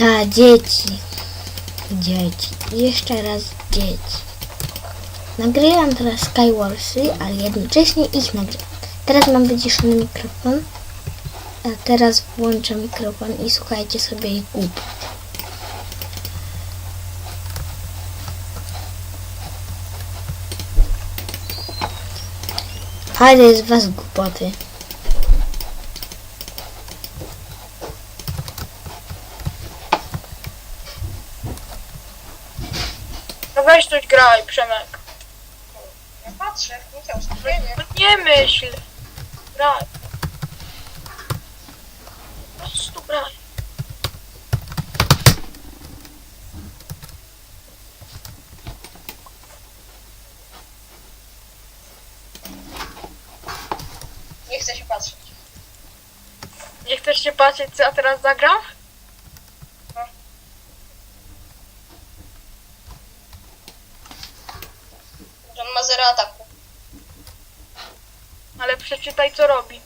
Ta, dzieci. Dzieci. Jeszcze raz dzieci. Nagrywam teraz Skywarsy, ale jednocześnie ich nagrywam. Teraz mam wyciszony mikrofon. A teraz włączę mikrofon i słuchajcie sobie ich głupot. Ale z was głupoty. No weź coś graj, Przemek. Ja patrzę, nie chciał skupienie. No nie myśl. Graj. Po prostu graj. Nie chcę się patrzeć. Nie chcesz się patrzeć, co ja teraz zagram? Ataku. Ale przeczytaj, co robi.